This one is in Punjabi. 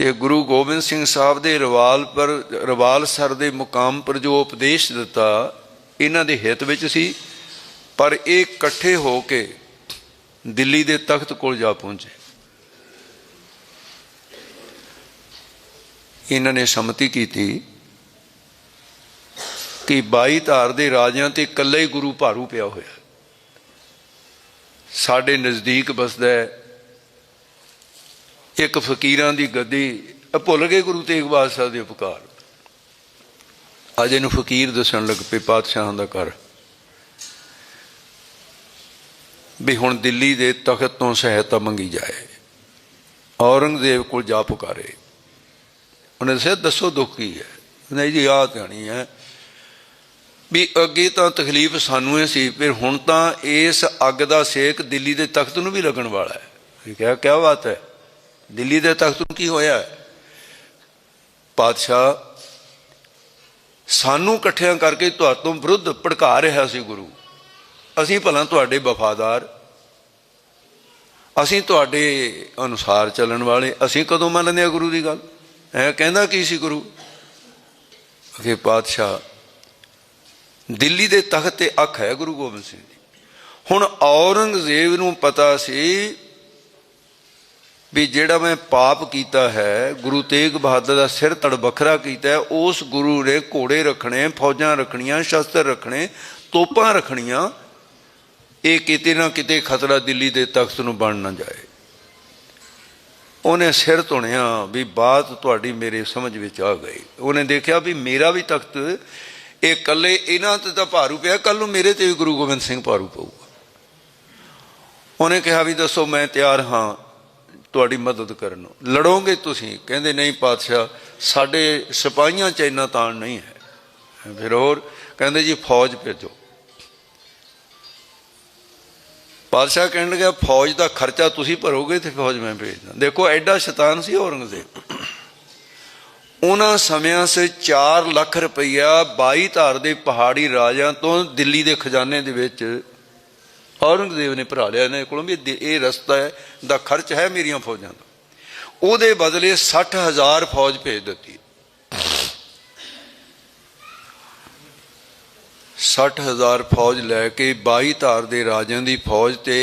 ਇਹ ਗੁਰੂ ਗੋਬਿੰਦ ਸਿੰਘ ਸਾਹਿਬ ਦੇ ਰਵਾਲ ਪਰ, ਰਵਾਲ ਸਰ ਦੇ ਮੁਕਾਮ ਪਰ ਜੋ ਉਪਦੇਸ਼ ਦਿੱਤਾ, ਇਹਨਾਂ ਦੇ ਹਿੱਤ ਵਿੱਚ ਸੀ, ਪਰ ਇਹ ਇਕੱਠੇ ਹੋ ਕੇ ਦਿੱਲੀ ਦੇ ਤਖਤ ਕੋਲ ਜਾ ਪਹੁੰਚੇ। ਇਹਨਾਂ ਨੇ ਸੰਮਤੀ ਕੀਤੀ ਕਿ 22 ਧਾਰ ਦੇ ਰਾਜਿਆਂ ਤੇ ਇਕੱਲਾ ਹੀ ਗੁਰੂ ਭਾਰੂ ਪਿਆ ਹੋਇਆ। ਸਾਡੇ ਨਜ਼ਦੀਕ ਬਸਦਾ ਹੈ। ਇੱਕ ਫਕੀਰਾਂ ਦੀ ਗੱਦੀ, ਇਹ ਭੁੱਲ ਗਏ ਗੁਰੂ ਤੇਗ ਬਹਾਦਰ ਸਾਹਿਬ ਦੇ ਉਪਕਾਰ। ਅੱਜ ਇਹਨੂੰ ਫਕੀਰ ਦੱਸਣ ਲੱਗ ਪਏ ਪਾਤਸ਼ਾਹਾਂ ਦਾ ਘਰ। ਵੀ ਹੁਣ ਦਿੱਲੀ ਦੇ ਤਖਤ ਤੋਂ ਸਹਾਇਤਾ ਮੰਗੀ ਜਾਏ। ਔਰੰਗਜ਼ੇਬ ਕੋਲ ਜਾ ਪੁਕਾਰੇ। ਉਹਨੇ ਦੱਸਿਆ, ਦੱਸੋ ਦੁੱਖ ਕੀ ਹੈ? ਨਹੀਂ ਜੀ, ਆਹ ਕਹਾਣੀ ਹੈ। ਵੀ ਅੱਗੇ ਤਾਂ ਤਕਲੀਫ ਸਾਨੂੰ ਹੀ ਸੀ, ਫਿਰ ਹੁਣ ਤਾਂ ਇਸ ਅੱਗ ਦਾ ਸੇਕ ਦਿੱਲੀ ਦੇ ਤਖਤ ਨੂੰ ਵੀ ਲੱਗਣ ਵਾਲਾ ਹੈ। ਕਿਹਾ ਕਿਆ ਬਾਤ ਹੈ? ਦਿੱਲੀ ਦੇ ਤਖਤ ਨੂੰ ਕੀ ਹੋਇਆ? ਪਾਤਸ਼ਾਹ, ਸਾਨੂੰ ਇਕੱਠਿਆਂ ਕਰਕੇ ਤੁਹਾਡੇ ਤੋਂ ਵਿਰੁੱਧ ਭੜਕਾ ਰਿਹਾ ਸੀ ਗੁਰੂ। ਅਸੀਂ ਭਲਾ ਤੁਹਾਡੇ ਵਫਾਦਾਰ। ਅਸੀਂ ਤੁਹਾਡੇ ਅਨੁਸਾਰ ਚੱਲਣ ਵਾਲੇ। ਅਸੀਂ ਕਦੋਂ ਮੰਨਦੇ ਆ ਗੁਰੂ ਦੀ ਗੱਲ? ਐ ਕਹਿੰਦਾ ਕੀ ਸੀ ਗੁਰੂ? ਅਖੇ ਪਾਤਸ਼ਾਹ, ਦਿੱਲੀ ਦੇ ਤਖਤ ਤੇ ਅੱਖ ਹੈ ਗੁਰੂ ਗੋਬਿੰਦ ਸਿੰਘ ਦੀ। ਹੁਣ ਔਰੰਗਜ਼ੇਬ ਨੂੰ ਪਤਾ ਸੀ ਵੀ ਜਿਹੜਾ ਮੈਂ ਪਾਪ ਕੀਤਾ ਹੈ, ਗੁਰੂ ਤੇਗ ਬਹਾਦਰ ਦਾ ਸਿਰ ਤੜ ਵੱਖਰਾ ਕੀਤਾ ਹੈ, ਉਸ ਗੁਰੂ ਨੇ ਘੋੜੇ ਰੱਖਣੇ, ਫੌਜਾਂ ਰੱਖਣੀਆਂ, ਸ਼ਸਤਰ ਰੱਖਣੇ, ਤੋਪਾਂ ਰੱਖਣੀਆਂ, ਇਹ ਕਿਤੇ ਨਾ ਕਿਤੇ ਖਤਰਾ ਦਿੱਲੀ ਦੇ ਤਖਤ ਨੂੰ ਬਣ ਨਾ ਜਾਏ। ਉਹਨੇ ਸਿਰ ਧੁਣਿਆ ਵੀ ਬਾਤ ਤੁਹਾਡੀ ਮੇਰੇ ਸਮਝ ਵਿੱਚ ਆ ਗਈ। ਉਹਨੇ ਦੇਖਿਆ ਵੀ ਮੇਰਾ ਵੀ ਤਖਤ, ਇਹ ਕੱਲੇ ਇਹਨਾਂ ਤੇ ਤਾਂ ਭਾਰੂ ਪਿਆ ਕੱਲ ਨੂੰ ਮੇਰੇ ਤੇ ਵੀ ਗੁਰੂ ਗੋਬਿੰਦ ਸਿੰਘ ਭਾਰੂ ਪਊਗਾ। ਉਹਨੇ ਕਿਹਾ ਵੀ ਦੱਸੋ ਮੈਂ ਤਿਆਰ ਹਾਂ। ਤੁਹਾਡੀ ਮਦਦ ਕਰਨ ਨੂੰ। ਲੜੋਗੇ ਤੁਸੀਂ, ਕਹਿੰਦੇ ਨਹੀਂ ਪਾਤਸ਼ਾਹ, ਸਾਡੇ ਸਿਪਾਹੀਆਂ ਚ ਇੰਨਾ ਤਾਣ ਨਹੀਂ ਹੈ। ਫਿਰ ਹੋਰ ਕਹਿੰਦੇ ਜੀ, ਫੌਜ ਭੇਜੋ। ਪਾਤਸ਼ਾਹ ਕਹਿਣ ਲੱਗਾ ਫੌਜ ਦਾ ਖਰਚਾ ਤੁਸੀਂ ਭਰੋਗੇ ਤੇ ਫੌਜ ਮੈਂ ਭੇਜਦਾ ਦੇਖੋ, ਐਡਾ ਸ਼ੈਤਾਨ ਸੀ ਔਰੰਗਜ਼ੇਬ। ਉਹਨਾਂ ਸਮਿਆਂ ਸੇ 4 ਲੱਖ ਰੁਪਈਆ 22 ਧਾਰ ਦੇ ਪਹਾੜੀ ਰਾਜਿਆਂ ਤੋਂ ਦਿੱਲੀ ਦੇ ਖਜ਼ਾਨੇ ਦੇ ਵਿੱਚ ਔਰੰਗਜ਼ੇਬ ਨੇ ਭਰਾ ਲਿਆ ਇਹਨਾਂ ਕੋਲੋਂ ਵੀ ਇਹ ਰਸਤਾ ਹੈ, ਦਾ ਖਰਚ ਹੈ ਮੇਰੀਆਂ ਫੌਜਾਂ ਦਾ। ਉਹਦੇ ਬਦਲੇ 60000 ਫੌਜ ਭੇਜ ਦਿੱਤੀ। 60000 ਫੌਜ ਲੈ ਕੇ 22 ਧਾਰ ਦੇ ਰਾਜਿਆਂ ਦੀ ਫੌਜ ਤੇ